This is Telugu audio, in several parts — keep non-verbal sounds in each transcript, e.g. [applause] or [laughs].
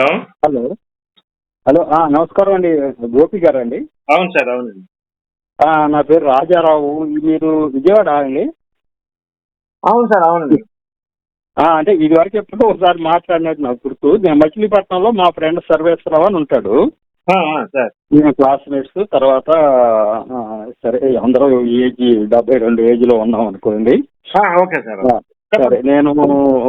హలో. హలో. హలో నమస్కారం అండి గోపి గారు అండి అవును సార్ అవునండి. నా పేరు రాజారావు మీరు విజయవాడ అండి? అవును సార్ అవునండి. అంటే ఇది వరకు ఎప్పుడో ఒకసారి మాట్లాడినట్టు నాకు గుర్తు. నేను మచిలీపట్నంలో మా ఫ్రెండ్ సర్వేశ్వరరావు అని ఉంటాడు. సార్. మేము క్లాస్మేట్స్ తర్వాత సరే అందరూ ఏజ్ డెబ్బై రెండు ఏజ్లో ఉన్నాం అనుకోండి. ఓకే సార్ సరే నేను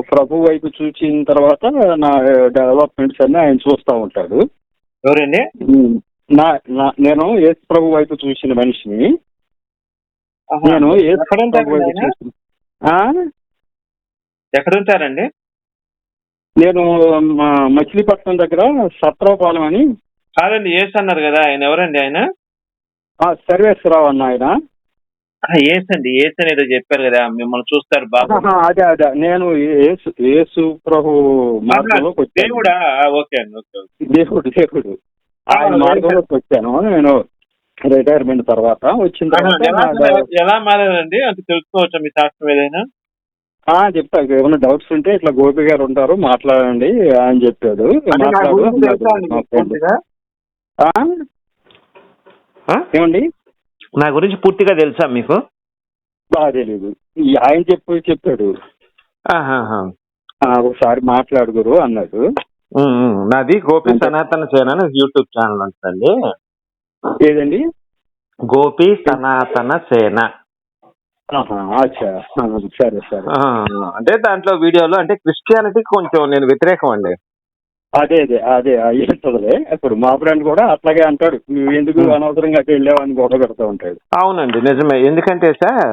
ప్రభు వైపు చూసిన తర్వాత నా డెవలప్మెంట్స్ అన్ని ఆయన చూస్తూ ఉంటాడు ఎవరండి నా నేను యేసు ప్రభు వైపు చూసిన మనిషిని. నేను ఎక్కడ ప్రభు ఉంటారండి వైపు ఆయన? చూసిన ఆ? ఎక్కడ ఉంటారండి నేను మా మచిలీపట్నం దగ్గర సత్రవపాలెం అని కాదండి ఏస్ అన్నారు కదా ఆయన ఎవరండి ఆయన సర్వేశ్వరరావు అన్న ఆయన ఏస్ అండి ఏస్ అని ఏదో చెప్పారు కదా మిమ్మల్ని చూస్తారు బాబు. ఆహా, అదే అదే నేను యేసు యేసు ప్రభు మార్గంలోకి వచ్చాను. దేవుడా? ఓకే అండి ఓకే ఓకే. దేవుడు దేవుడు. ఆయన మార్గంలోకి వచ్చాను. నేను రిటైర్మెంట్ తర్వాత వచ్చిన ఆహా, తర్వాత ఎలా నా- ఎలా మారారండి? అంత తెలుసుకోవచ్చా మీ శాస్త్రం ఏదైనా? ఆ, చెప్తా ఏమైనా డౌట్స్ ఉంటే ఇట్లా గోపి గారు ఉంటారు మాట్లాడండి అని చెప్పాడు. అంటే నా మాట్లాడు గురించి తెలుసా అండి మా మీకు? ఫ్రెండ్. పూర్తిగా? ఆ? ఆ? ఏమండి? నా గురించి పూర్తిగా తెలుసా మీకు? బాగా ఈ ఆయన చెప్పు చెప్పాడు ఒకసారి మాట్లాడుగురు అన్నాడు. నాది గోపి సనాతన సేన యూట్యూబ్ ఛానల్ ఉంటుందండి. ఏదండి? గోపి సనాతన సేన. సరే సరే. అంటే దాంట్లో వీడియోలో అంటే క్రిస్టియానిటీ కొంచెం నేను వ్యతిరేకం అండి. అదే అదే అదే అయ్యేస్తుందిలే ఇప్పుడు మా ఫ్రెండ్ కూడా అట్లాగే అంటాడు. నువ్వు ఎందుకు. అనవసరంగా అటు వెళ్ళావని గొడవ పెడతా ఉంటాడు అవునండి నిజమే. ఎందుకంటే సార్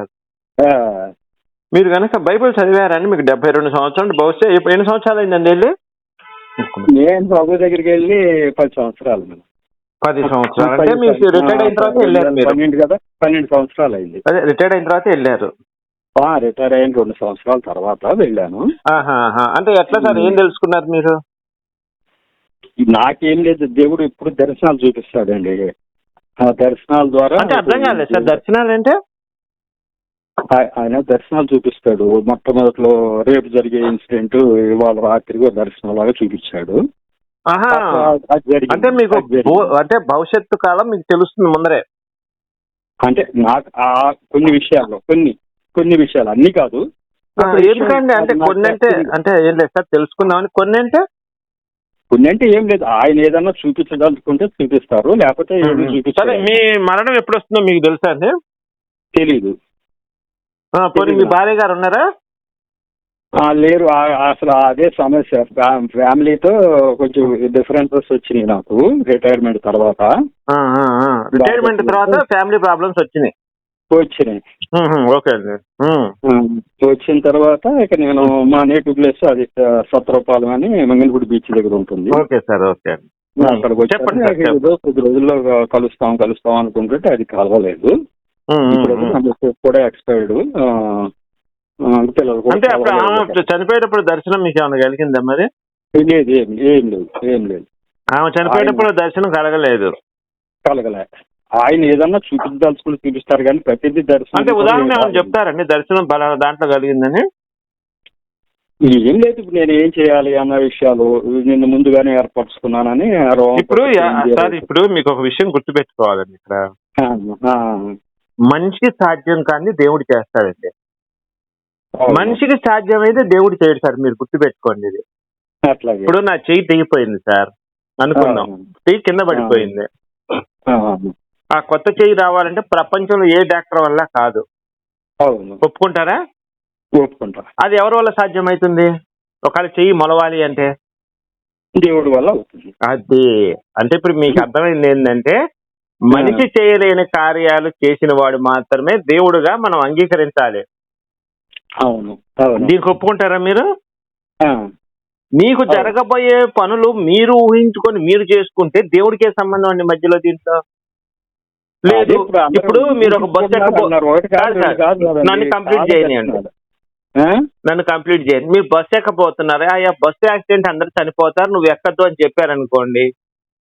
మీరు కనుక బైబిల్ చదివారని మీకు డెబ్బై రెండు సంవత్సరాలు బహుశా ఎన్ని సంవత్సరాలు అయిందండి వెళ్ళి? నేను ప్రభు దగ్గరికి వెళ్ళి పది సంవత్సరాలు. పది సంవత్సరాలు. అంటే మీరు రిటైర్డ్ అయిన తర్వాత వెళ్ళారు మీరు. పన్నెండు కదా? పన్నెండు సంవత్సరాలు అయింది. అదే రిటైర్డ్ అయిన తర్వాత వెళ్ళారు. రిటైర్ అయిన రెండు సంవత్సరాల తర్వాత వెళ్ళాను. అంటే ఎట్లా సార్ ఏం తెలుసుకున్నారు మీరు? నాకేం లేదు దేవుడు ఎప్పుడు దర్శనాలు చూపిస్తాడండి. ఆ దర్శనాల ద్వారా అంటే అర్థం కాలేదు సార్ దర్శనాలు అంటే? ఆయన దర్శనాలు చూపిస్తాడు. మొట్టమొదట్లో రేపు జరిగే ఇన్సిడెంట్ ఇవాళ రాత్రి దర్శనం లాగా చూపించాడు. అంటే మీకు అంటే భవిష్యత్తు కాలం మీకు తెలుస్తుంది ముందరే. అంటే నాకు ఆ కొన్ని విషయాల్లో కొన్ని కొన్ని విషయాలు అన్ని కాదు. ఎందుకండి అంటే కొన్ని అంటే. అంటే ఏం లేదు సార్ తెలుసుకుందామని. కొన్ని అంటే కొన్ని అంటే ఏం లేదు. ఆయన ఏదన్నా చూపించదలుచుకుంటే చూపిస్తారు లేకపోతే ఏమి సరే చూపించారు మీ మరణం ఎప్పుడు వస్తుందో మీకు తెలుసా అండి? తెలీదు. ఆ, పోనీ మీ భార్య గారు ఉన్నారా? ఆ, లేరు. ఆ- అసలు అదే సమస్య. ఫ్యా- ఫ్యామిలీతో కొంచెం డిఫరెన్సెస్ వచ్చినాయి నాకు రిటైర్మెంట్ తర్వాత. రిటైర్మెంట్ తర్వాత ఫ్యామిలీ ప్రాబ్లమ్స్ వచ్చినాయి. వచ్చినాయి ఓకే అండి. వచ్చిన తర్వాత ఇక నేను మా నేటివ్ ప్లేస్ అది సత్రపాలెం అని మంగళగుడి బీచ్ దగ్గర ఉంటుంది. ఓకే సార్ ఓకే అక్కడికి. ఏదో కొద్ది రోజుల్లో కలుస్తాం కలుస్తాం అనుకుంటుంటే అది కలవలేదు. ఇప్పుడు కూడా ఎక్స్పైర్డ్ పిల్లలు అంటే అప్పుడు. చనిపోయేటప్పుడు దర్శనం మీకు ఏమైనా కలిగిందా మరి? లేదు ఏం ఏం లేదు ఏం లేదు. ఆమె చనిపోయేటప్పుడు దర్శనం కలగలేదు. కలగలే. ఆయన ఏదన్నా చూపించాల్సుకుని చూపిస్తారు కానీ ప్రతిదీ దర్శనం అంటే ఉదాహరణ ఏమైనా చెప్తారండి? దర్శనం బలానా దాంట్లో కలిగిందని? ఏం లేదు ఇప్పుడు నేను ఏం చేయాలి అన్న విషయాలు నిన్ను ముందుగానే ఏర్పరచుకున్నానని రోమం ఇప్పుడు సార్ ఇప్పుడు మీకు ఒక విషయం గుర్తుపెట్టుకోవాలండి ఇక్కడ. ఆ, ఆ, మనిషికి సాధ్యం కానీ దేవుడు చేస్తాడండి. అవును. మనిషికి సాధ్యమైతే దేవుడు చేయడు సార్ మీరు గుర్తుపెట్టుకోండి ఇది. అట్లాగే. ఇప్పుడు నా చెయ్యి తెగిపోయింది సార్ అనుకుందాం. చెయ్యి కింద పడిపోయింది. ఆ కొత్త చెయ్యి రావాలంటే ప్రపంచంలో ఏ డాక్టర్ వల్ల కాదు. అవును. ఒప్పుకుంటారా? ఒప్పుకుంటా. అది ఎవరి వల్ల సాధ్యమవుతుంది ఒకవేళ చెయ్యి మొలవాలి అంటే? దేవుడి వల్ల అవుతుంది. అది. అంటే ఇప్పుడు మీకు అర్థమైంది ఏంటంటే మనిషి చేయలేని కార్యాలు చేసిన వాడు మాత్రమే దేవుడుగా మనం అంగీకరించాలి. అవును. దీనికి ఒప్పుకుంటారా మీరు? మీకు. జరగబోయే పనులు మీరు ఊహించుకొని మీరు చేసుకుంటే దేవుడికే సంబంధం అండి మధ్యలో దీంట్లో? లేదు ఇప్పుడు మీరు ఒక కదండి. నన్ను కంప్లీట్ చేయనియండి. నన్ను కంప్లీట్ చేయండి మీరు బస్సు ఎక్కబోతున్నారు అయ్యా బస్సు యాక్సిడెంట్ అందరు చనిపోతారు నువ్వు ఎక్కద్దు అని చెప్పారనుకోండి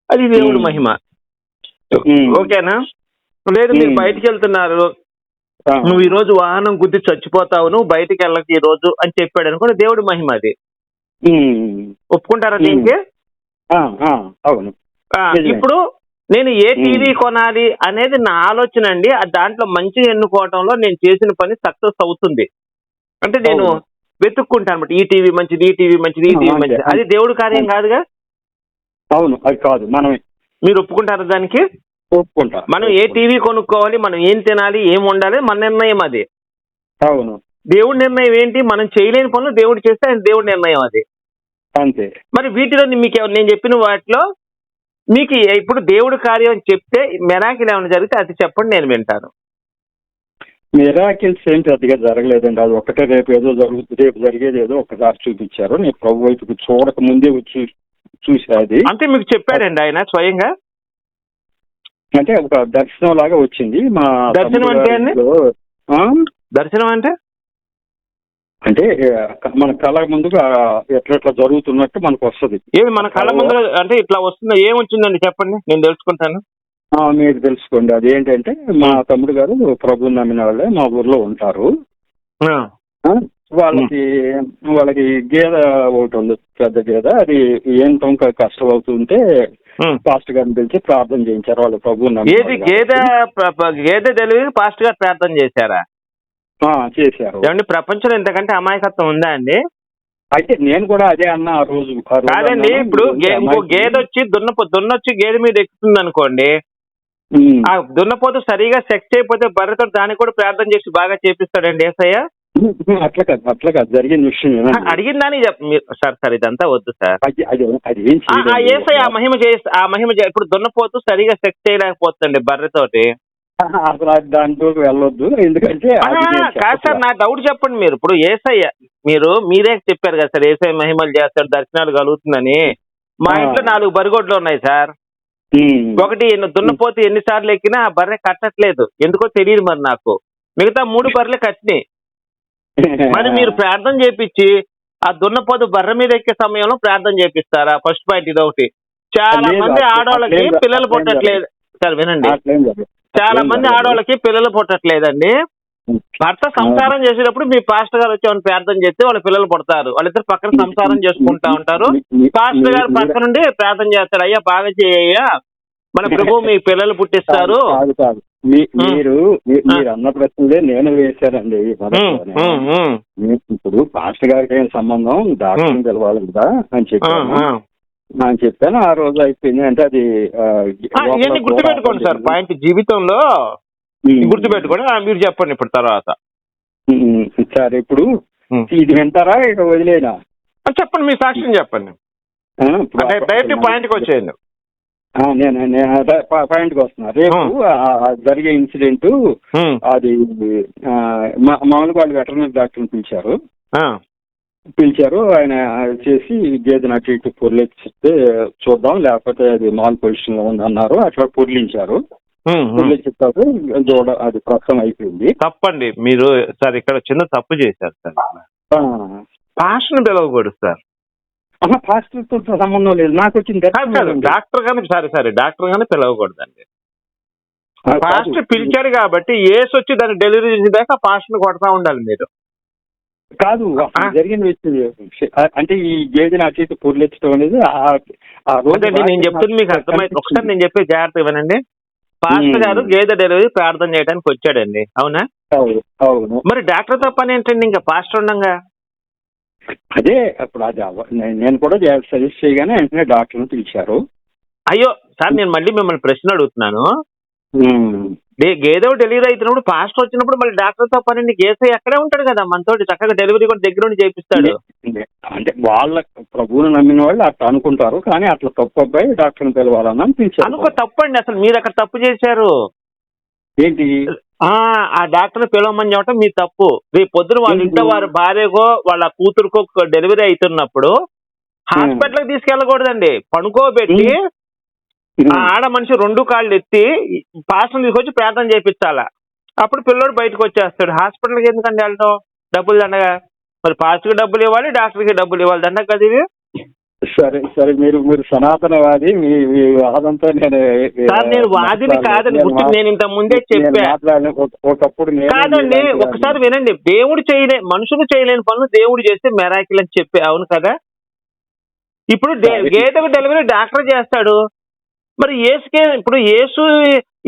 అది దేవుడి. మహిమ. ఓకేనా లేదు మీరు. బయటికి వెళ్తున్నారు. నువ్వు ఈ రోజు వాహనం గుద్ది చచ్చిపోతావు నువ్వు బయటికి వెళ్ళక ఈ రోజు అని చెప్పాడు అనుకోండి దేవుడి మహిమ అది. ఒప్పుకుంటారా. దీనికి అవును. ఇప్పుడు నేను ఏ. టీవీ కొనాలి అనేది నా ఆలోచన అండి. ఆ దాంట్లో మంచిగా ఎన్నుకోవటంలో నేను చేసిన పని సక్సెస్ అవుతుంది. అంటే నేను. వెతుక్కుంటాను అనమాట ఈ టీవీ మంచిది ఈ టీవీ మంచిది ఈ టీవీ మంచిది. అది దేవుడి కార్యం కాదుగా? అవును అది కాదు. మనమే. మీరు ఒప్పుకుంటారు దానికి? ఒప్పుకుంటా. మనం ఏ టీవీ కొనుక్కోవాలి మనం ఏం తినాలి ఏం ఉండాలి మన నిర్ణయం అది. అవును. దేవుడి నిర్ణయం ఏంటి? మనం చేయలేని పనులు దేవుడు చేస్తే ఆయన దేవుడి నిర్ణయం అది. అంతే. మరి వీటిలో మీకు నేను చెప్పిన వాటిలో మీకు ఇప్పుడు దేవుడి కార్యం అని చెప్తే మెరాకిల్ ఏమైనా జరిగితే అది చెప్పండి నేను వింటాను. మిరాకిల్స్ ఏం పెద్దగా జరగలేదండి. అది ఒకటే రేపు ఏదో జరుగుతుంది రేపు జరిగేది ఏదో ఒకసారి చూపించారు. నేను ప్రభు వైపుకి చూడక ముందే వచ్చి చూసా అది అంటే మీకు చెప్పాడండి ఆయన స్వయంగా? అంటే ఒక దర్శనం లాగా వచ్చింది. మా దర్శనం అంటే? దర్శనం అంటే? అంటే మన కళ ముందుగా ఎట్లా ఎట్లా జరుగుతున్నట్టు మనకు వస్తుంది. ఏది మన కళ్ళ ముందర అంటే ఇట్లా వస్తుందో? ఏమొచ్చిందండి చెప్పండి? నేను తెలుసుకుంటాను. మీరు తెలుసుకోండి. అది ఏంటంటే మా తమ్ముడు గారు ప్రభు నమ్మిన వాళ్ళే మా ఊర్లో ఉంటారు. వాళ్ళకి వాళ్ళకి గేదె ఒకటి ఉంది పెద్ద గేదె. అది ఏం టొంక కష్టం అవుతుంటే. పాస్ట్ గారిని పిలిచి ప్రార్థన చేయించారు వాళ్ళు ప్రభు ఏది గేదె గేదె డెలివరీ పాస్ట్గా ప్రార్థన చేశారా? చేశారు. ఏమండి ప్రపంచంలో ఇంతకంటే అమాయకత్వం ఉందా అండి? అయితే నేను కూడా అదే అన్న ఆ రోజు కాదండి ఇప్పుడు ఇంకో గేదె వచ్చి దున్నపో దున్నొచ్చి గేదె మీద ఎక్కుతుంది అనుకోండి. ఆ దున్నపోతు సరిగా సెక్స్ అయిపోతే బర్రెతో దానికి కూడా ప్రార్థన చేసి బాగా చేపిస్తాడండి ఏసయ్య? అట్లా కాదు అట్లా కాదు జరిగిన విషయం. అడిగిన దాని సార్ సార్ ఇదంతా వద్దు సార్. అది అది అది ఏం ఆ- మహిమ చేసి ఆ మహిమ ఇప్పుడు దున్నపోతు సరిగా సెక్స్ చేయలేకపోతుందండి బర్రెతోటి. అసలు అది దాంట్లోకి వెళ్ళొద్దు. ఎందుకంటే కాదు సార్. నా డౌట్ చెప్పండి మీరు. ఇప్పుడు ఏసయ్య మీరు మీరే చెప్పారు కదా సార్ ఏసయ్య మహిమలు చేస్తాడు దర్శనాలు కలుగుతుందని. మా. ఇంట్లో నాలుగు బరిగొడ్లు ఉన్నాయి సార్. ఒకటి ఎన్ని- దున్నపోతు ఎన్నిసార్లు ఎక్కినా ఆ బర్రె కట్టట్లేదు. ఎందుకో తెలియదు మరి నాకు. మిగతా మూడు బర్రెలు కట్టినాయి. మరి మీరు [laughs] ప్రార్థన చేపించి ఆ దున్నపోతు బర్రె మీద ఎక్కే సమయంలో ప్రార్థన చేపిస్తారా? ఫస్ట్ పాయింట్ ఇది ఒకటి చాలా మంది ఆడవాళ్ళకి పిల్లలు పుట్టట్లేదు. సార్ వినండి. చాలా మంది. ఆడవాళ్ళకి పిల్లలు పుట్టట్లేదండి. భర్త సంసారం చేసేటప్పుడు మీ పాస్టర్ గారు వచ్చి ప్రార్థన చేస్తే వాళ్ళ పిల్లలు పుడతారు. వాళ్ళిద్దరు పక్కన సంసారం చేసుకుంటా ఉంటారు. పాస్టర్ గారు పక్క నుండి ప్రార్థన చేస్తాడు. అయ్యా బాగా చేయ్యా మన ప్రభు మీ పిల్లలు పుట్టిస్తారు. మీరు. మీరు అన్న ప్రశ్నలే నేను వేశానండి ఇప్పుడు పాస్టర్ గారికి ఏం సంబంధం? డాక్టర్. తెలవాలి కదా అని చెప్పాను. అని చెప్పాను. ఆ రోజు అయిపోయింది. అంటే అది ఇవన్నీ గుర్తుపెట్టుకోండి సార్. పాయింట్ జీవితంలో. గుర్తుపెట్టుకోండి. మీరు చెప్పండి ఇప్పుడు తర్వాత. సరే ఇప్పుడు. ఇది వింటారా? ఇక వదిలేనా? చెప్పండి. మీ సాక్ష్యం చెప్పండి. డైరెక్ట్ పాయింట్కి వచ్చేయండి. నేను పాయింట్కి వస్తున్నా. రేపు జరిగే ఇన్సిడెంట్ అది మామూలుగా వాళ్ళు వెటర్నరీ డాక్టర్ని పిలిచారు. పిలిచారు. ఆయన చేసి గేదె అటు ఇటు పొర్లిస్తే చూద్దాం లేకపోతే అది మాల్ పొజిషన్లో ఉంది అన్నారు. అట్లా పొర్లించారు. పొర్లించారు దూడ అది ప్రస్తుతం అయిపోయింది. తప్పండి. మీరు సార్ ఇక్కడ చిన్న తప్పు చేశారు సార్. పాస్టర్ని పిలవకూడదు సార్. ఫాస్ట్తో సంబంధం లేదు. నాకు వచ్చింది డాక్టర్ గాని సరే సరే డాక్టర్ గాని పిలవకూడదండి. పాస్టర్ పిలిచాడు కాబట్టి ఏసు వచ్చి దాన్ని డెలివరీ చేసేదాకా పాస్టర్ కొడతా ఉండాలి మీరు. కాదు. జరిగిన విషయం అంటే ఈ గేదెని అటు ఇటు పొర్లించడం అనేది ఆ- రోజు నేను చెప్తుంది మీకు అర్థమైంది ఒకసారి నేను చెప్పే జాగ్రత్త ఇవ్వనండి. Pastor um. గారు గేదె డెలివరీ ప్రార్థన చేయడానికి వచ్చాడండి. అవునా? అవును అవును. మరి డాక్టర్తో పని ఏంటండి ఇంకా పాస్టర్ ఉండంగా? అదే అప్పుడు అది నేను- కూడా సజెస్ట్ చేయగానే వెంటనే డాక్టర్ని పిలిచారు. అయ్యో సార్ నేను మళ్ళీ మిమ్మల్ని ప్రశ్న అడుగుతున్నాను. గేదె డెలివరీ అవుతున్నప్పుడు పాస్టర్ వచ్చినప్పుడు మళ్ళీ డాక్టర్తో పని గేసే అక్కడే ఉంటాడు కదా మనతోటి. చక్కగా డెలివరీ కూడా దగ్గర నుండి చేపిస్తాడు అంటే వాళ్ళ ప్రభువుని నమ్మిన వాళ్ళు అట్లా అనుకుంటారు కానీ అట్లా తప్పు అబ్బాయి డాక్టర్ని పిలవాలని అనిపించారు అనుకో తప్పండి. అసలు మీరు అక్కడ తప్పు చేశారు. ఏంటి? ఆ ఆ డాక్టర్ పిలవమని చెప్పడం మీ తప్పు. రేపు పొద్దున వాళ్ళ ఇంట్లో వారి భార్యకో వాళ్ళ కూతురుకో డెలివరీ అవుతున్నప్పుడు హాస్పిటల్కి తీసుకెళ్ళకూడదండి. పడుకోబెట్టి ఆ ఆడ మనిషి రెండు కాళ్ళు ఎత్తి పాస్టర్ తీసుకొచ్చి ప్రార్థన చేయించాలా అప్పుడు పిల్లోడు బయటకు వచ్చేస్తాడు. హాస్పిటల్కి ఎందుకండి వెళ్ళటం డబ్బులు దండగా. మరి పాస్టర్కి డబ్బులు ఇవ్వాలి డాక్టర్కి డబ్బులు ఇవ్వాలి. దండగ కదా ఇది? సరే సరే మీరు మీరు సనాతనవాది మీ వాదంతో నేను సార్ నేను వాదిని కాదని గుర్తు నేను ఇంత ముందే నేను చెప్పా. మాట్లాడిన ఒక- ఒకప్పుడు నేను కాదండి ఒకసారి వినండి. దేవుడు చేయలే మనుషులు చేయలేని పనులు దేవుడు చేస్తే మెరాకిల్ అని చెప్పే. అవును కదా? ఇప్పుడు గేదెకు డెలివరీ డాక్టర్ చేస్తాడు. మరి ఏసుకే ఇప్పుడు ఏసు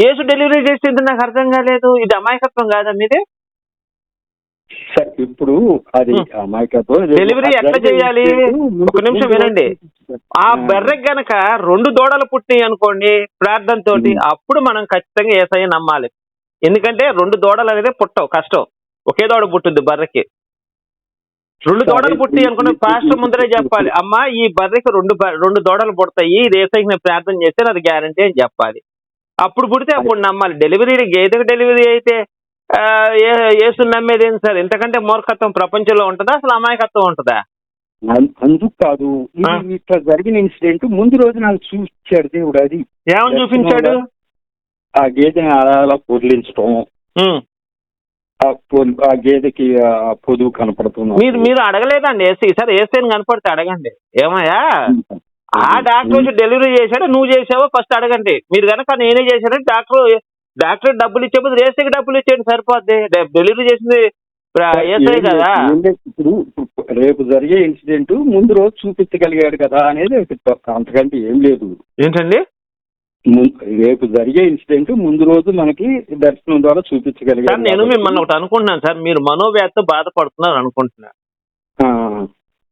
ఏసు డెలివరీ చేసింది నాకు అర్థం కాలేదు ఇది అమాయకత్వం కాదా మీది సార్ ఇప్పుడు అది. అమాయకత్వం డెలివరీ ఎట్లా చేయాలి? ఒక నిమిషం వినండి. ఆ బెర్రెకి గనక రెండు దూడలు పుట్టినాయి అనుకోండి ప్రార్థన తోటి ఉం. అప్పుడు మనం ఖచ్చితంగా ఏసఐ నమ్మాలి ఎందుకంటే రెండు దూడలు అనేది పుట్టవు కష్టం ఒకే దూడ పుట్టుద్ది బర్రెకి రెండు దూడలు పుట్టి అనుకున్న పాస్టర్ ముందరే చెప్పాలి. అమ్మా ఈ బర్రెకి రెండు రెండు దూడలు పుడతాయి ఇది ఏసైకి నేను ప్రార్థన చేస్తే అది గ్యారంటీ అని చెప్పాలి. అప్పుడు పుడితే అప్పుడు నమ్మాలి. డెలివరీ గేదెకు డెలివరీ అయితే ఏసు నమ్మేది ఏంటి సార్? ఇంతకంటే మూర్ఖత్వం ప్రపంచంలో ఉంటుందా? అసలు అమాయకత్వం ఉంటుందా? అందుకు కాదు. ఇట్లా జరిగిన ఇన్సిడెంట్. ముందు రోజు నాకు చూపించాడు దేవుడు అది. ఏమని చూపించాడు? ఆ గేదెని అలా అలా పొదిలించడం. ఆ గేదెకి పొదువు కనపడుతుంది. మీరు మీరు అడగలేదండి. ఏసీ సార్ ఏసీని కనపడితే అడగండి. ఏమయ్యా? ఆ డాక్టర్ వచ్చి డెలివరీ చేశాడు నువ్వు చేసావో ఫస్ట్ అడగండి. మీరు కనుక నేనే చేశానంటే డాక్టర్ డాక్టర్ డబ్బులు ఇచ్చే ఏసీకి డబ్బులు ఇచ్చేయండి సరిపోద్ది. డెలివరీ చేసింది ఏసీ కదా. ఇప్పుడు రేపు జరిగే ఇన్సిడెంట్ ముందు రోజు చూపించగలిగాడు కదా అనేది అంతకంటే ఏం లేదు. ఏంటండి? రేపు జరిగే ఇన్సిడెంట్ ముందు రోజు మనకి దర్శనం ద్వారా సార్ చూపించగలిగాడు నేను మిమ్మల్ని ఒకటి అనుకుంటున్నాను సార్. మీరు మనోవ్యాధితో బాధపడుతున్నారు అనుకుంటున్నాను. ఆ,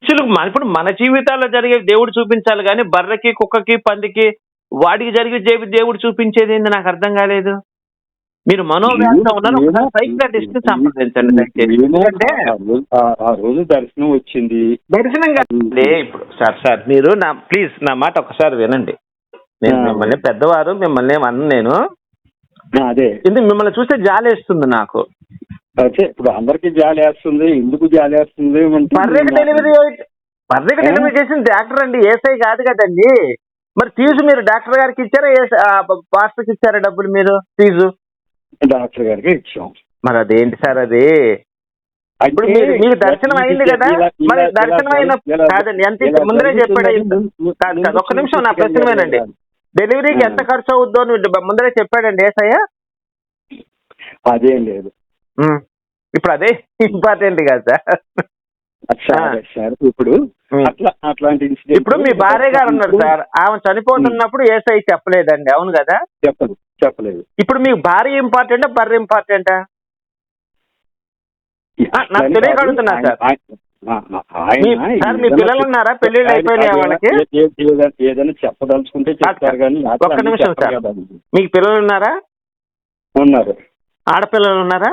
అసలు మన- ఇప్పుడు మన జీవితాల్లో జరిగే దేవుడు చూపించాలి కానీ బర్రెకి కుక్కకి పందికి వాడికి జరిగే దేవుడు చూపించేది ఏంది నాకు అర్థం కాలేదు. మీరు మనోవ్యాధితో ఉన్నారు. సంప్రదించండి దయచేసి. ఆ రోజు- దర్శనం వచ్చింది. దర్శనం కాదండి ఇప్పుడు సార్ సార్ మీరు నా ప్లీజ్ నా మాట ఒకసారి వినండి. నేను. మిమ్మల్ని పెద్దవారు మిమ్మల్ని ఏమన్నా నేను. అదే. ఇది మిమ్మల్ని చూస్తే జాలేస్తుంది నాకు. అదే ఇప్పుడు అందరికి జాలి వేస్తుంది ఎందుకు జాలి వేస్తుంది అంటే బర్రెకి డెలివరీ బర్రెకి ఏ? డెలివరీ చేసిన డాక్టర్ అండి ఏసఐ కాదు కదండి. మరి ఫీజు మీరు డాక్టర్ గారికి ఇచ్చారా ఏస- పాస్టర్కి ఇచ్చారా డబ్బులు మీరు ఫీజు? డాక్టర్ గారికి ఇచ్చాం. మరి అదేంటి సార్ అది? ఇప్పుడు మీరు మీకు దర్శనం అయింది కదా? మరి దర్శనం అయిన కాదండి ఎంత ముందరే చెప్పాడు కాదు కాదు ఒక్క నిమిషం నా ప్రశ్న చూపించగలిగాడు వినండి కదా. డెలివరీకి ఎంత ఖర్చు అవుద్దో అని ముందరే చెప్పాడండి ఏసయ్య? అదేం లేదు. ఉమ్. ఇప్పుడు అదే ఇంపార్టెంట్ కదా సార్. సరే సార్ ఇప్పుడు ఉమ్. అట్లా అట్లాంటి ఇన్సిడెంట్ ఇప్పుడు మీ భార్య గారు ఉన్నారు సార్. ఆమె చనిపోతున్నప్పుడు ఏసఐ చెప్పలేదండి అవును కదా? చెప్పదు చెప్పలేదు. ఇప్పుడు మీకు భార్య ఇంపార్టెంటా బర్రె ఇంపార్టెంటా? నాకు తెలియక అడుగుతున్నా సార్. మీ- పిల్లలు ఉన్నారా? పెళ్ళిళ్ళు అయిపోయినాయా వాళ్ళకి? ఏదైనా- చెప్పదలుచుకుంటే చెప్తారు కానీ ఒక్క నిమిషం సార్. మీకు పిల్లలు ఉన్నారా. ఉన్నారు ఆడపిల్లలు ఉన్నారా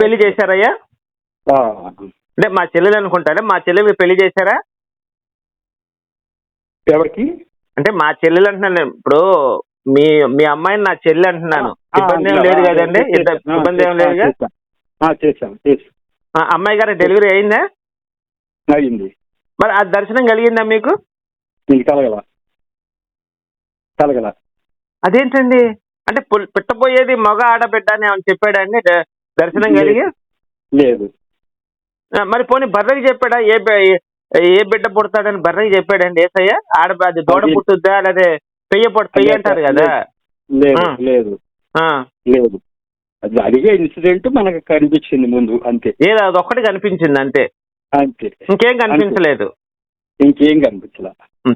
పెళ్ళి చేశారయ్యా? అంటే మా చెల్లెలు అనుకుంటారా? మా చెల్లెలు పెళ్ళి చేశారా? ఎవరికి? అంటే మా చెల్లెలు అంటున్నాను ఇప్పుడు మీ మీ అమ్మాయిని నా చెల్లి అంటున్నాను. ఇబ్బంది ఏం లేదు కదండి. ఆ, ఇబ్బంది ఏం చేశాం, లేదుగా చేశాం. అమ్మాయి గారి డెలివరీ అయిందా? అయింది మరి ఆ దర్శనం కలిగిందా మీకు? నీకు కలగల. కలగల. అదేంటండి? అంటే పుట్టబోయేది మగ ఆడబిడ్డ అని ఏమని చెప్పాడండి దర్శనం కలిగి? లేదు. మరి పోనీ బర్రెకి చెప్పాడా? ఏ ఏ బిడ్డ పుడతాడని బర్రెకి చెప్పాడండి ఏసయ్య? ఆడ అది దూడ పుట్టుద్దా? లేదా పెయ్య పుట్ట పెయ్య అంటారు కదా? లేదు. లేదు. అది జరిగే ఇన్సిడెంట్ మనకు కనిపించింది ముందు అంతే. ఏదో అదొక్కటి కనిపించింది అంతే. అంతే. ఇంకేం కనిపించలేదు. ఇంకేం కనిపించలే.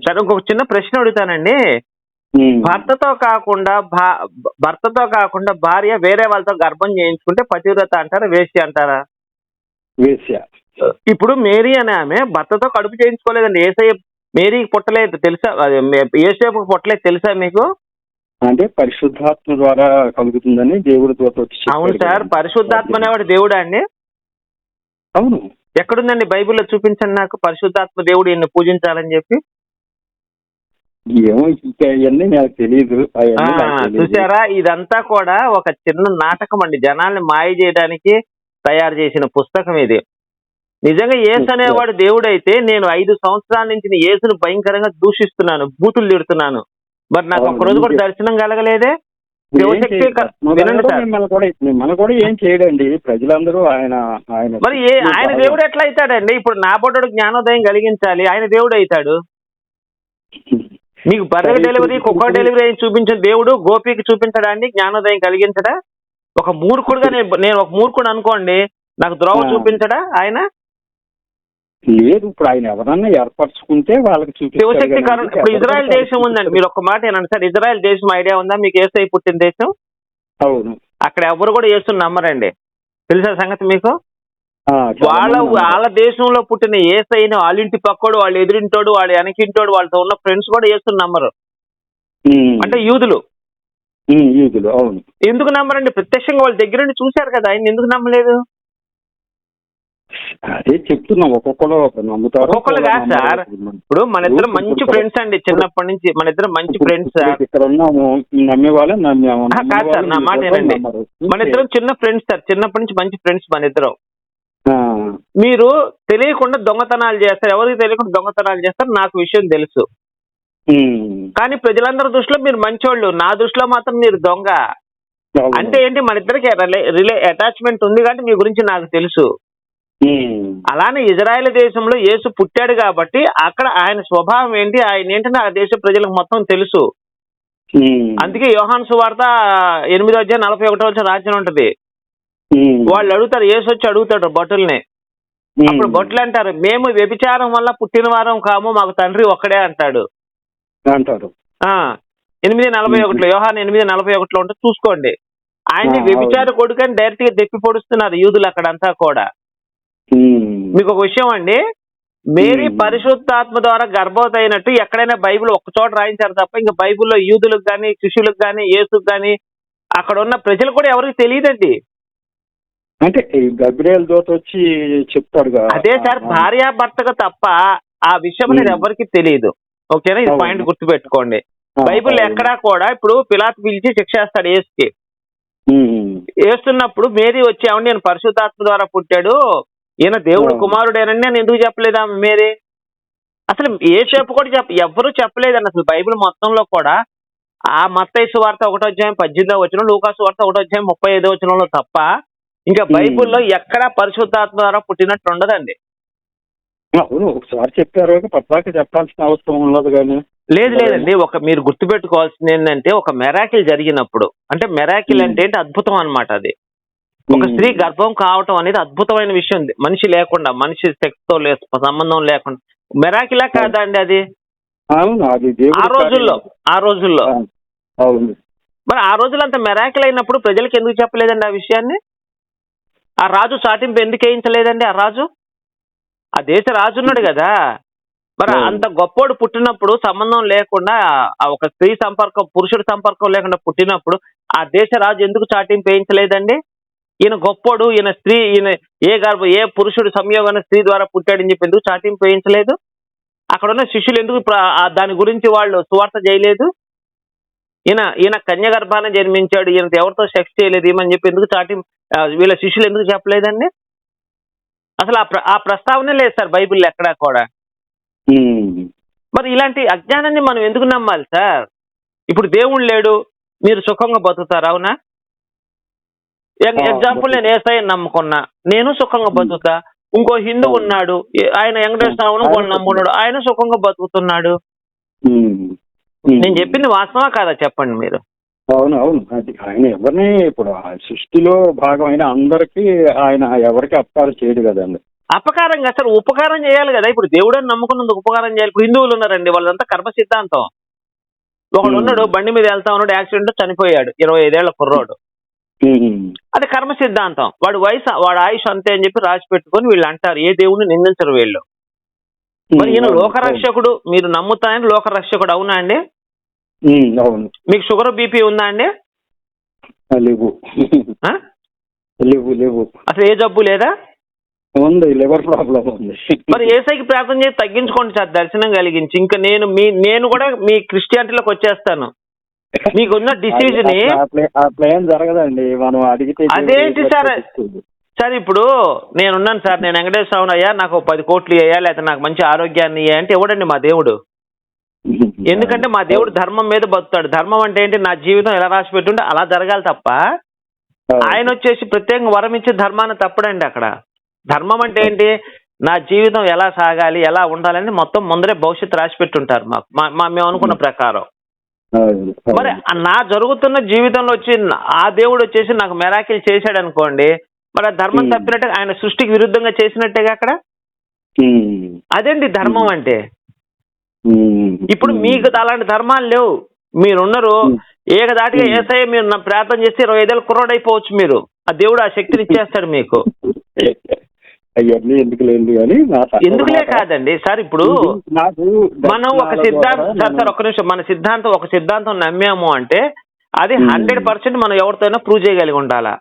సరే ఇంకొక చిన్న ప్రశ్న అడుగుతానండి. భర్తతో కాకుండా భర్తతో కాకుండా భార్య వేరే వాళ్ళతో గర్భం చేయించుకుంటే పతివ్రత అంటారా వేసి అంటారా? వేశ్య. ఇప్పుడు మేరీ అనే ఆమె భర్తతో కడుపు చేయించుకోలేదండి. ఏసఐ మేరీకి పుట్టలేదు తెలుసా? ఏసేపుకి పుట్టలేదు తెలుసా మీకు? అంటే పరిశుద్ధాత్మ ద్వారా కలుగుతుందని దేవుడి అవును సార్. పరిశుద్ధాత్మ అనేవాడు దేవుడా అండి? అవును. ఎక్కడుందండి బైబిల్లో చూపించండి నాకు పరిశుద్ధాత్మ దేవుడు ఈయన్ని పూజించాలని చెప్పి? ఏమో ఇంకా అవన్నీ నాకు తెలియదు. చూసారా ఇదంతా కూడా ఒక చిన్న నాటకం అండి. జనాల్ని మాయ చేయడానికి తయారు చేసిన పుస్తకం ఇది. నిజంగా యేసు అనేవాడు దేవుడైతే నేను ఐదు సంవత్సరాల నుంచి నీ యేసును భయంకరంగా దూషిస్తున్నాను బూతులు తిడుతున్నాను. మరి నాకు ఒక రోజు కూడా దర్శనం కలగలేదే? శివశక్తి వినండి సార్. మిమ్మల్ని కూడా ఏం చేయడండి. ప్రజలందరూ ఆయన ఆయన మరి ఏ ఆయన దేవుడు ఎట్లా అవుతాడండి ఇప్పుడు నా బొడ్డు జ్ఞానోదయం కలిగించాలి. ఆయన దేవుడు అవుతాడు మీకు బర్రె డెలివరీ కుక్క డెలివరీ అయి చూపించిన దేవుడు గోపికి చూపించడాన్ని జ్ఞానోదయం కలిగించడా? ఒక మూర్ఖుడుగా నేను నేను ఒక మూర్ఖుడు అనుకోండి నాకు ద్రోవ ఆ. చూపించడా ఆయన? లేదు ఇప్పుడు ఆయన ఎవరన్నా ఏర్పరచుకుంటే వాళ్ళకి చూపిస్తారు ఇప్పుడు ఇజ్రాయెల్ దేశం ఉందండి. మీరు ఒక మాట ఏనండి సార్. ఇజ్రాయెల్ దేశం ఐడియా ఉందా? మీకు ఏసై పుట్టిన దేశం? అవును. అక్కడ ఎవరు కూడా యేసుని నమ్మరండి. తెలుసా సంగతి మీకు? వాళ్ళ. వాళ్ళ దేశంలో పుట్టిన ఏసైని వాళ్ళ ఇంటి పక్కోడు వాళ్ళ ఎదురింటోడు వాళ్ళ వెనకింటోడు వాళ్ళతో ఉన్న ఫ్రెండ్స్ కూడా యేసుని నమ్మరు. అంటే యూదులు. యూదులు అవును. ఎందుకు నమ్మరండి? ప్రత్యక్షంగా వాళ్ళ దగ్గర నుండి చూశారు కదా. ఆయన ఎందుకు నమ్మలేదు? అదే చెప్తున్నాం ఒక్కొక్కరు నమ్ముతారు ఒక్కొక్కరు కాదు సార్. ఇప్పుడు మన ఇద్దరు మంచి ఫ్రెండ్స్ అండి చిన్నప్పటి నుంచి మన ఇద్దరు మంచి ఫ్రెండ్స్ సార్. ఇప్పుడు ఇక్కడ ఉన్నాము నమ్మే వాళ్ళే నమ్మాము ఆ, కాదు సార్, నా మాట వినండి. మన ఇద్దరం చిన్న ఫ్రెండ్స్ సార్ చిన్నప్పటి నుంచి మంచి ఫ్రెండ్స్ మన ఇద్దరం. మీరు తెలియకుండా దొంగతనాలు చేస్తారు. ఎవరికి తెలియకుండా దొంగతనాలు చేస్తారు? నాకు విషయం తెలుసు. కానీ ప్రజలందరి దృష్టిలో మీరు మంచోళ్ళు. నా దృష్టిలో మాత్రం మీరు దొంగ. అంటే ఏంటి? మన ఇద్దరికి రిలే అటాచ్మెంట్ ఉంది కాబట్టి మీ గురించి నాకు తెలుసు. అలానే ఇజ్రాయెల్ దేశంలో యేసు పుట్టాడు కాబట్టి అక్కడ ఆయన స్వభావం ఏంటి? ఆయన ఏంటంటే ఆ దేశ ప్రజలకు మొత్తం తెలుసు. అందుకే యోహాన్ సువార్త ఎనిమిదో అధ్యాయం నలభై ఒకటో వచ్చి రాజ్యం ఉంటది. వాళ్ళు అడుగుతారు యేసు వచ్చి అడుగుతాడు భటుల్ని అప్పుడు భటులు అంటారు మేము వ్యభిచారం వల్ల పుట్టిన వారం కాము మాకు తండ్రి ఒక్కడే అంటాడు. అంటారు. ఆ ఎనిమిది నలభై ఒకటిలో యోహాన్ ఎనిమిది నలభై ఒకటిలో ఉంటే చూసుకోండి. ఆయన్ని వ్యభిచార కొడుకని డైరెక్ట్గా తెప్పి పొడుస్తున్నారు యూదులు అక్కడంతా కూడా. మీకు ఒక విషయం అండి. మేరీ. పరిశుద్ధాత్మ ద్వారా గర్భవతి అయినట్టు ఎక్కడైనా బైబిల్ ఒక్క చోట రాయించారు తప్ప ఇంకా బైబిల్లో యూదులకు కానీ శిష్యులకు కానీ యేసుకు కానీ అక్కడ ఉన్న ప్రజలు కూడా ఎవరికి తెలియదండి. అంటే గబ్రియల్ దోత వచ్చి చెప్తాడుగా. అదే సార్ భార్యాభర్తగా తప్ప ఆ విషయం అనేది. ఎవరికి తెలియదు. ఓకేనా? ఈ అవును. పాయింట్ గుర్తుపెట్టుకోండి. ఆ, బైబిల్. ఎక్కడా కూడా ఇప్పుడు పిలాత్ పిలిచి శిక్ష వేస్తాడు యేసుకి. ఉమ్, వేస్తున్నప్పుడు మేరీ వచ్చి నేను పరిశుద్ధాత్మ ద్వారా పుట్టాడు. ఈయన దేవుడు. కుమారుడేనని నేను ఎందుకు చెప్పలేదా మేరీ అసలు ఏ చెప్పు కూడా చెప్ప ఎవ్వరూ చెప్పలేదండి అసలు బైబిల్ మొత్తంలో కూడా. ఆ మత్తైసు వార్త ఒకటో అధ్యాయం పద్దెనిమిదో వచ్చిన లూకాసు వార్త ఒకటో అధ్యాయం ముప్పై ఐదో వచనంలో తప్ప ఇంకా. బైబిల్లో ఎక్కడా పరిశుద్ధాత్మ ద్వారా పుట్టినట్టు ఉండదండి. అవును ఒకసారి చెప్పారు పద్దాక చెప్పాల్సిన అవసరం ఉండదు కానీ. లేదు లేదండి. ఒక మీరు గుర్తుపెట్టుకోవాల్సింది ఏంటంటే ఒక మెరాకిల్ జరిగినప్పుడు. అంటే మెరాకిల్. అంటే ఏంటి? అద్భుతం అన్నమాట అది. ఒక స్త్రీ గర్భం కావటం అనేది అద్భుతమైన విషయం. మనిషి లేకుండా మనిషి sex తో లే సంబంధం లేకుండా. మెరాకిలా కాదా అండి అది? ఆ రోజుల్లో. ఆ రోజుల్లో. మరి ఆ రోజుల్లో అంత మెరాకిల్ అయినప్పుడు ప్రజలకు ఎందుకు చెప్పలేదండి ఆ విషయాన్ని? ఆ రాజు చాటింపు ఎందుకు వేయించలేదండి ఆ రాజు? ఆ దేశ రాజు ఉన్నాడు కదా. మరి. అంత గొప్పోడు పుట్టినప్పుడు సంబంధం లేకుండా ఆ ఒక స్త్రీ సంపర్కం పురుషుడి సంపర్కం లేకుండా పుట్టినప్పుడు ఆ దేశ రాజు ఎందుకు చాటింపు వేయించలేదండి? ఈయన గొప్పోడు ఈయన స్త్రీ ఈయన ఏ గర్భ ఏ పురుషుడు సంయోగన స్త్రీ ద్వారా పుట్టాడని చెప్పి ఎందుకు చాటింపు వేయించలేదు. అక్కడ ఉన్న శిష్యులు ఎందుకు దాని గురించి వాళ్ళు సువార్త చేయలేదు? ఈయన ఈయన కన్య గర్భాన జన్మించాడు ఈయన ఎవరితో సెక్స్ చేయలేదు ఏమని చెప్పి ఎందుకు చాటి వీళ్ళ శిష్యులు ఎందుకు చెప్పలేదండి? అసలు ఆ ప్ర- ఆ ప్రస్తావనే లేదు సార్ బైబిల్ ఎక్కడా కూడా. మరి ఇలాంటి అజ్ఞానాన్ని మనం ఎందుకు నమ్మాలి సార్? ఇప్పుడు దేవుడు లేడు మీరు సుఖంగా బతుకుతారు అవునా? ఎగ్జాంపుల్ నేను ఏసఐ నమ్ముకున్నా. నేను సుఖంగా బతుకుతా. ఇంకో హిందూ. ఉన్నాడు. ఆయన వెంకటేశ్వరరావును వాళ్ళు నమ్ముకున్నాడు ఆయన సుఖంగా బతుకుతున్నాడు. నేను చెప్పింది వాస్తవా కాదా? చెప్పండి మీరు. అవును అవును. అది ఆయన ఎవరిని ఇప్పుడు సృష్టిలో భాగమైన అందరికీ ఆయన ఎవరికి అప్పాలు చేయడు కదండి. అపకారం అసలు ఉపకారం చేయాలి కదా? ఇప్పుడు దేవుడని నమ్ముకున్నందుకు ఉపకారం చేయాలి. ఇప్పుడు హిందువులు ఉన్నారండి. వాళ్ళంతా కర్మ సిద్ధాంతం. ఒకడు. ఉన్నాడు బండి మీద వెళ్తా ఉన్నాడు యాక్సిడెంట్ చనిపోయాడు. ఇరవై ఐదేళ్ళ కుర్రోడు. అది కర్మ సిద్ధాంతం. వాడు వయసు వాడు ఆయుష్ అంతే అని చెప్పి రాసి పెట్టుకొని వీళ్ళు అంటారు. ఏ దేవుడిని నిందించరు వీళ్ళు? మరి ఈయన లోకరక్షకుడు మీరు నమ్ముతాయని లోకరక్షకుడు అవునా అండి? మీకు షుగర్ బీపీ ఉందా అండి? లేవు? లేవు లేవు. అసలు ఏ జబ్బు లేదా? ఉంది లివర్ ప్రాబ్లం ఉంది. మరి ఏసైకి ప్రార్థన చేసి తగ్గించుకోండి సార్ దర్శనం కలిగించి. ఇంకా నేను మీ నేను కూడా మీ క్రిస్టియానిటీలోకి వచ్చేస్తాను. మీకున్న డిసీజ్ని అట్లా- ఏం? జరగదండి. మనం అడిగితే అదేంటి సార్? సార్ ఇప్పుడు నేనున్నాను సార్. నేను వెంకటేశ్వర అయ్యా. నాకు పది కోట్లు ఇయ్యా లేకపోతే నాకు మంచి ఆరోగ్యాన్ని ఇయ్యా అంటే ఎవడండి మా దేవుడు? [laughs] ఎందుకంటే మా దేవుడు ధర్మం మీద బతుకుతాడు. ధర్మం అంటే ఏంటి? నా జీవితం ఎలా రాసి పెట్టుంటే అలా జరగాలి తప్ప ఆయన వచ్చేసి ప్రత్యేకంగా వరం ఇచ్చే ధర్మాన్ని తప్పడండి అక్కడ. ధర్మం అంటే ఏంటి? నా జీవితం ఎలా సాగాలి ఎలా ఉండాలని మొత్తం ముందరే భవిష్యత్తు రాసి పెట్టుంటారు మాకు. మా- మా మేము అనుకున్న [laughs] ప్రకారం. మరి నా జరుగుతున్న జీవితంలో వచ్చి ఆ దేవుడు వచ్చేసి నాకు మెరాకిల్ చేశాడు అనుకోండి మరి ఆ ధర్మం. తప్పినట్టు ఆయన సృష్టికి విరుద్ధంగా చేసినట్టేగా అక్కడ? అదండి ధర్మం అంటే? ఇప్పుడు మీకు అలాంటి ధర్మాలు లేవు. మీరున్నారు. ఏకదాటిగా. ఏసఐ మీరు నా ప్రార్థన చేస్తే ఇరవై ఐదేళ్ళు కుర్రోడు అయిపోవచ్చు మీరు. ఆ దేవుడు ఆ శక్తిని [laughs] ఇచ్చేస్తాడు మీకు. [laughs] అవన్నీ ఎందుకు లేదు అని నా స- ఎందుకులే కాదండి? సార్ ఇప్పుడు నాకు మనం ఒక సిద్ధాంతం సార్ సార్ ఒక్క నిమిషం. మన సిద్ధాంతం ఒక సిద్ధాంతం నమ్మాము అంటే అది. హండ్రెడ్ పర్సెంట్ మనం ఎవరితోనైనా ప్రూవ్ చేయగలిగి ఉండాలా?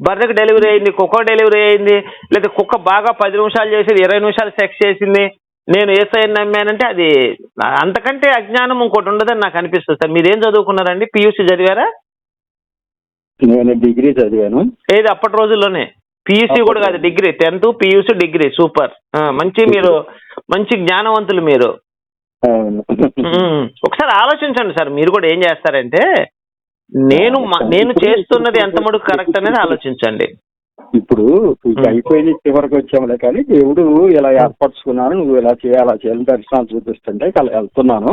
బర్రెకి డెలివరీ అయింది కుక్క డెలివరీ అయింది లేదా కుక్క బాగా పది నిమిషాలు చేసేది ఇరవై నిమిషాలు సెక్స్ చేసింది నేను ఏసఐ నమ్మానంటే అది అంతకంటే అజ్ఞానం ఇంకోటి ఉండదని నాకు అనిపిస్తుంది. సార్ మీరేం చదువుకున్నారండి? పియూసీ చదివారా? నేను డిగ్రీ చదివాను. ఏది? అప్పటి రోజుల్లోనే? పియూసీ కూడా కాదు degree tenth PUC degree super. మంచి మీరు మంచి జ్ఞానవంతులు మీరు. ఒకసారి ఆలోచించండి సార్ మీరు కూడా ఏం చేస్తారంటే నేను నేను చేస్తున్నది ఎంత మటుకు కరెక్ట్ అనేది ఆలోచించండి. ఇప్పుడు అయిపోయింది చివరికి వచ్చాములే కానీ దేవుడు ఇలా ఏర్పరచుకున్నాను నువ్వు ఇలా చేయాలి అలా చేయాలి దర్శనాలు చూపిస్తుంటే వెళ్తున్నాను.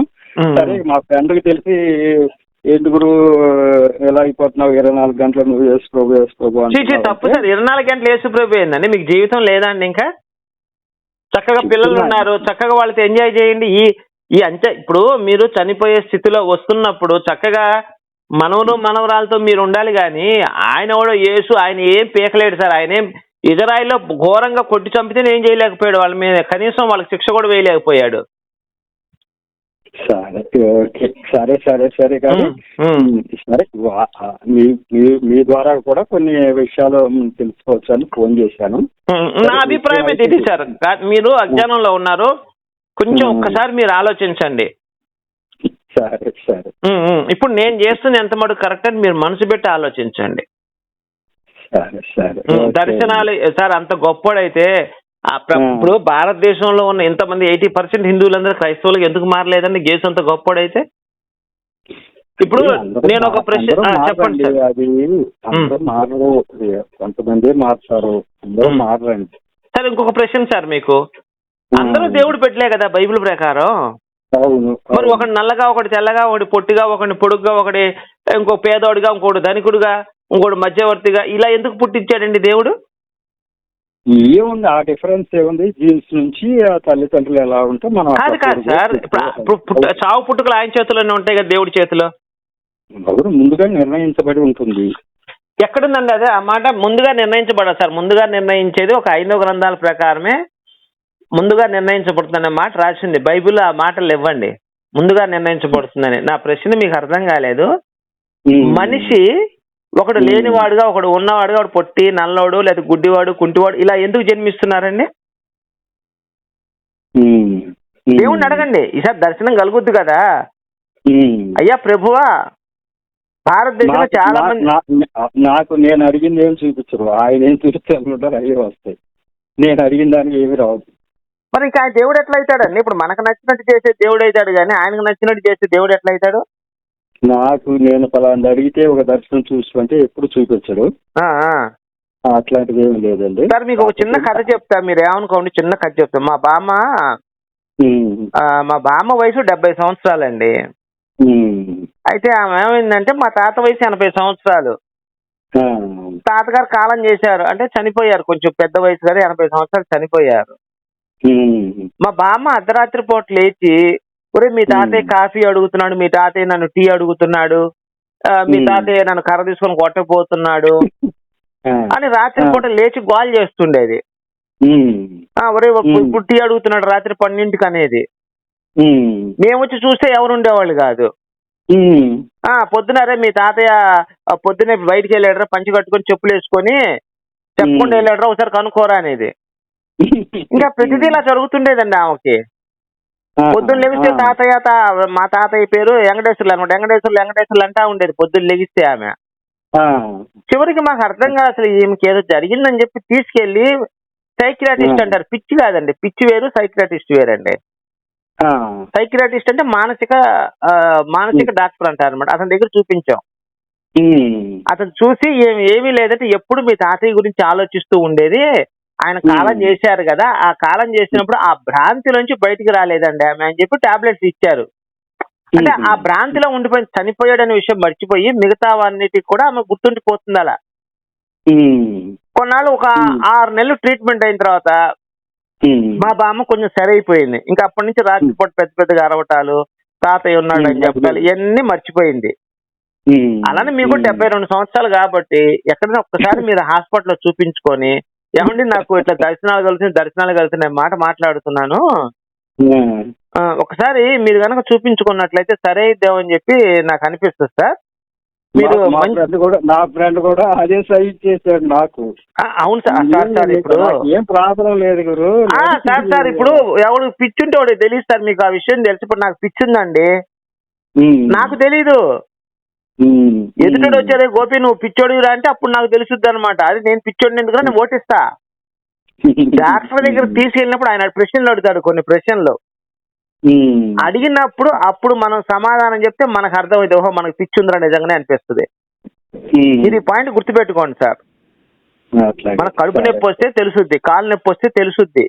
సరే మా ఫ్రెండ్కి తెలిసి ఏంటి గురు ఎలా అయిపోతున్నావు? ఇరవై నాలుగు గంటలు నువ్వు వేసుకో వేసుకో చీ, చీ, తప్పు సార్. ఇరవై నాలుగు గంటలు వేసుకుపోయి ఏందండి మీకు జీవితం లేదా అండి ఇంకా. చక్కగా పిల్లలు ఉన్నారు. చక్కగా వాళ్ళతో ఎంజాయ్ చేయండి. ఈ ఈ అంతే. ఇప్పుడు మీరు చనిపోయే స్థితిలో వస్తున్నప్పుడు చక్కగా మనవరు మనవరాలతో మీరు ఉండాలి కానీ ఆయన కూడా యేసు ఆయన ఏం పీకలేడు సార్. ఆయన ఏం ఇజ్రాయిల్లో ఘోరంగా కొట్టి చంపితే ఏం చేయలేకపోయాడు. వాళ్ళ మీద కనీసం వాళ్ళకి శిక్ష కూడా వేయలేకపోయాడు. సరే ఓకే సరే సరే సరే కానీ. సరే మీ మీ- ద్వారా కూడా కొన్ని విషయాలు తెలుసుకోవచ్చు అని ఫోన్ చేశాను నా అభిప్రాయం అయితే ఇది సార్ మీరు అజ్ఞానంలో ఉన్నారు కొంచెం ఒక్కసారి మీరు ఆలోచించండి సరే సరే. ఇప్పుడు నేను చేస్తుంది ఎంత మటుకు కరెక్ట్ అని మీరు మనసు పెట్టి ఆలోచించండి. దర్శనాలు సార్ అంత గొప్పోడైతే. ఇప్పుడు భారతదేశంలో ఉన్న ఇంతమంది ఎయిటీ పర్సెంట్ హిందువులందరూ క్రైస్తవులకు ఎందుకు మారలేదండి? గేసు అంత గొప్పోడైతే ఇప్పుడు నేను ఒక ప్రశ్న చెప్పండి అది మారరు. కొంతమంది మారుతారు. అందరూ ఉమ్. మారండి సార్ ఇంకొక ప్రశ్న సార్ మీకు. అందరూ దేవుడు పెట్టలే కదా బైబిల్ ప్రకారం? మరి ఒకటి నల్లగా ఒకటి తెల్లగా ఒకటి పొట్టిగా ఒకటి పొడుగ్గా ఒకటి ఇంకో పేదోడిగా ఇంకోటి ధనికుడుగా ఇంకోటి మధ్యవర్తిగా ఇలా ఎందుకు పుట్టించాడండి దేవుడు? ఏముంది? ఆ డిఫరెన్స్ ఏముంది? జీన్స్ నుంచి ఆ తల్లిదండ్రులు ఎలా ఉంటే మనం కాదు కాదు సార్. ఇప్పుడు చావు పుట్టుకలు ఆయన చేతిలోనే ఉంటాయి కదా దేవుడి చేతిలో. ముందుగా నిర్ణయించబడి ఉంటుంది. ఎక్కడుందండి అదే? ఆ మాట ముందుగా నిర్ణయించబడదు సార్. ముందుగా నిర్ణయించేది ఒక ఐదో గ్రంథాల ప్రకారమే ముందుగా నిర్ణయించబడుతుందనే మాట రాసింది. బైబిల్ ఆ మాటలు ఇవ్వండి. ముందుగా నిర్ణయించబడుతుందని. నా ప్రశ్న మీకు అర్థం కాలేదు. మనిషి ఒకడు. లేనివాడుగా ఒకడు ఉన్నవాడుగా ఒకడు పొట్టి నల్లోడు లేదా గుడ్డివాడు కుంటివాడు ఇలా ఎందుకు జన్మిస్తున్నారండి. దేవుణ్ణి అడగండి. ఈసారి దర్శనం కలుగుద్ది కదా. అయ్యా ప్రభువా భారతదేశంలో చాలా మంది నాకు నేను అడిగింది ఏం చూపించరు. ఆయన ఏం చూపిస్తారు అయ్యే వస్తాయి. నేను అడిగిన దానికి ఏమి రావు. మరి ఇంకా ఆయన దేవుడు ఎట్లా అవుతాడండి? ఇప్పుడు మనకు నచ్చినట్టు చేసే దేవుడు అవుతాడు కానీ ఆయనకు నచ్చినట్టు చేసే దేవుడు ఎట్లా అవుతాడు? నాకు నేను పలాంటి అడిగితే ఒక దర్శనం చూసుకుంటే ఎప్పుడు చూపించడు. అట్లాంటిది ఏమి లేదండి. సార్ మీకు ఒక చిన్న కథ చెప్తా మీరు ఏమనుకోండి చిన్న కథ చెప్తా. మా బామ్మ మా బామ్మ వయసు డెబ్బై సంవత్సరాలండి. అయితే ఆమె ఏమైందంటే మా తాత వయసు ఎనభై సంవత్సరాలు. తాతగారు కాలం చేశారు. అంటే చనిపోయారు. కొంచెం పెద్ద వయసు గారు ఎనభై సంవత్సరాలు చనిపోయారు. మా బామ్మ అర్ధరాత్రి పూట లేచి ఒరే మీ తాతయ్య. కాఫీ అడుగుతున్నాడు మీ తాతయ్య నన్ను టీ అడుగుతున్నాడు మీ. తాతయ్య నన్ను కర్ర తీసుకొని కొట్టపోతున్నాడు. అని రాత్రి. పూట లేచి గోల్ చేస్తుండేది ఒరే. ఇప్పుడు టీ అడుగుతున్నాడు రాత్రి పన్నెండుకి అనేది. మేము వచ్చి చూస్తే ఎవరు ఉండేవాళ్ళు కాదు. ఆ పొద్దునరే మీ తాతయ్య పొద్దునే బయటికి వెళ్ళాడరా పంచి కట్టుకొని చెప్పులు వేసుకొని చెప్పకుండా. వెళ్ళాడరా ఒకసారి కనుక్కోరా అనేది [laughs] ఇంకా ప్రతిదీ ఇలా జరుగుతుండేదండి ఆమెకి. పొద్దున్న లెగిస్తే. తాతయ్య మా తాతయ్య పేరు వెంకటేశ్వర్లు అనమాట వెంకటేశ్వర్లు వెంకటేశ్వర్లు అంటా ఉండేది పొద్దున్న లెగిస్తే ఆమె. చివరికి మాకు అర్థం కాదు అసలు ఈమెకి ఏదో జరిగిందని చెప్పి తీసుకెళ్ళి సైకియాటిస్ట్ ఆ. అంటారు పిచ్చి కాదండి పిచ్చి వేరు సైకియాటిస్ట్ వేరండి ఆ. సైకియాటిస్ట్ అంటే మానసిక మానసిక డాక్టర్ అంటారు అనమాట అతని దగ్గర చూపించాం. అతను చూసి ఏమి ఏమీ లేదంటే ఎప్పుడు మీ తాతయ్య గురించి ఆలోచిస్తూ ఉండేది ఆయన కాలం. చేశారు కదా ఆ కాలం చేసినప్పుడు ఆ భ్రాంతి నుంచి బయటికి రాలేదండి ఆమె అని చెప్పి టాబ్లెట్స్ ఇచ్చారు అంటే ఆ భ్రాంతిలో ఉండిపోయి చనిపోయాడనే విషయం మర్చిపోయి మిగతా అన్నిటికి కూడా ఆమె గుర్తుండిపోతుంది అలా. కొన్నాళ్ళు ఒక. ఆరు నెలలు ట్రీట్మెంట్ అయిన తర్వాత. మా బామ్మ కొంచెం సరైపోయింది ఇంకా అప్పటి నుంచి రాత్రిపూట పెద్ద పెద్దగా అరవటాలు తాతయ్య ఉన్నాడు అని. చెప్పాలి ఇవన్నీ మర్చిపోయింది. అలానే మీకు. డెబ్బై రెండు సంవత్సరాలు కాబట్టి ఎక్కడైనా ఒక్కసారి [laughs] మీరు హాస్పిటల్లో చూపించుకొని ఏమండి నాకు ఇట్లా దర్శనాలు కలిసిన దర్శనాలు కలిసిన మాట మాట్లాడుతున్నాను. ఒకసారి మీరు కనుక చూపించుకున్నట్లయితే సరే ఇద్దామని చెప్పి నాకు అనిపిస్తుంది సార్. మీరు కూడా నా ఫ్రెండ్ కూడా అదే సైజ్ చేశాడు నాకు. అవును సార్ సార్ సార్ ఇప్పుడు ఏం ప్రాబ్లం లేదు గురు. ఆ, సార్ సార్ ఇప్పుడు ఎవడు పిచ్చుంటే వాడు తెలియదు సార్ మీకు ఆ విషయం తెలిసి ఇప్పుడు నాకు పిచ్చుందండి. నాకు తెలీదు. ఎదుటోడు వచ్చాడే గోపి నువ్వు పిచ్చోడిరా అంటే అప్పుడు నాకు తెలుసుద్ది అనమాట అది నేను పిచ్చోడిని ఎందుకు నేను ఓటిస్తా డాక్టర్ [laughs] దగ్గర తీసుకెళ్ళినప్పుడు ఆయన ప్రశ్నలు అడుగుతాడు కొన్ని ప్రశ్నలు. అడిగినప్పుడు అప్పుడు మనం సమాధానం చెప్తే మనకు అర్థమైంది ఓహో మనకు పిచ్చి ఉందిరా నిజంగానే అనిపిస్తుంది. ఇది పాయింట్ గుర్తుపెట్టుకోండి సార్. మన కడుపు నొప్పి వస్తే తెలుసుద్ది కాలు నొప్పి వస్తే తెలుసుద్ది.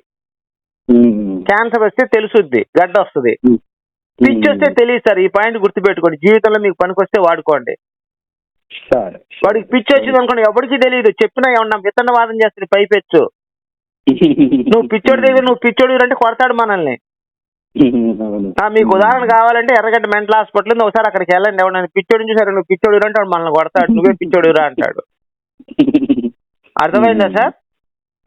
క్యాన్సర్ వస్తే తెలుసుద్ది గడ్డ వస్తుంది. పిచ్చి వస్తే తెలియదు సార్. ఈ పాయింట్ గుర్తుపెట్టుకోండి. జీవితంలో మీకు పనికొస్తే వాడుకోండి. సరే వాడికి పిచ్చి వచ్చింది అనుకోండి ఎవరికి తెలియదు. చెప్పినా ఏమన్నా విత్తనవాదం చేస్తుంది పైపెచ్చు నువ్వు పిచ్చోడి దగ్గర నువ్వు పిచ్చోడి అంటే కొడతాడు మనల్ని. మీకు ఉదాహరణ కావాలంటే ఎర్రగడ్డ మెంటల్ హాస్పిటల్ ఉంది. ఒకసారి అక్కడికి వెళ్ళండి. ఎవరైనా పిచ్చోడి చూసారు నువ్వు పిచ్చోడి అంటే వాడు మనల్ని కొడతాడు. నువ్వే పిచ్చోడిరా అంటాడు. [laughs] అర్థమైందా సార్?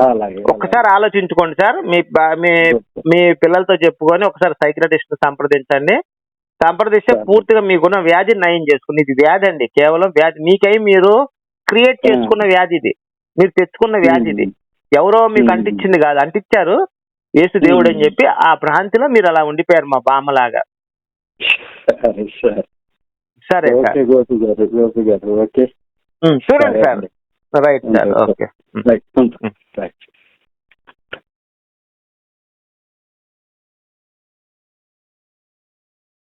అలాగే. ఒక్కసారి ఆలోచించుకోండి సార్. మీ మీ మీ పిల్లలతో చెప్పుకొని ఒకసారి సైక్రటిస్ట్ సంప్రదించండి. సంప్రదిస్తే. పూర్తిగా మీకున్న వ్యాధి నయం చేసుకుని ఇది వ్యాధి అండి. కేవలం వ్యాధి. మీకై మీరు క్రియేట్ చేసుకున్న వ్యాధి ఇది. మీరు తెచ్చుకున్న వ్యాధి ఇది. ఎవరో మీకు. అంటించింది కాదు. అంటించారు. యేసు దేవుడు అని. చెప్పి ఆ భ్రాంతిలో మీరు అలా ఉండిపోయారు మా బామ్మలాగా. సరే చూడండి సరే Right, sir. Okay. Right. Mm-hmm. Right.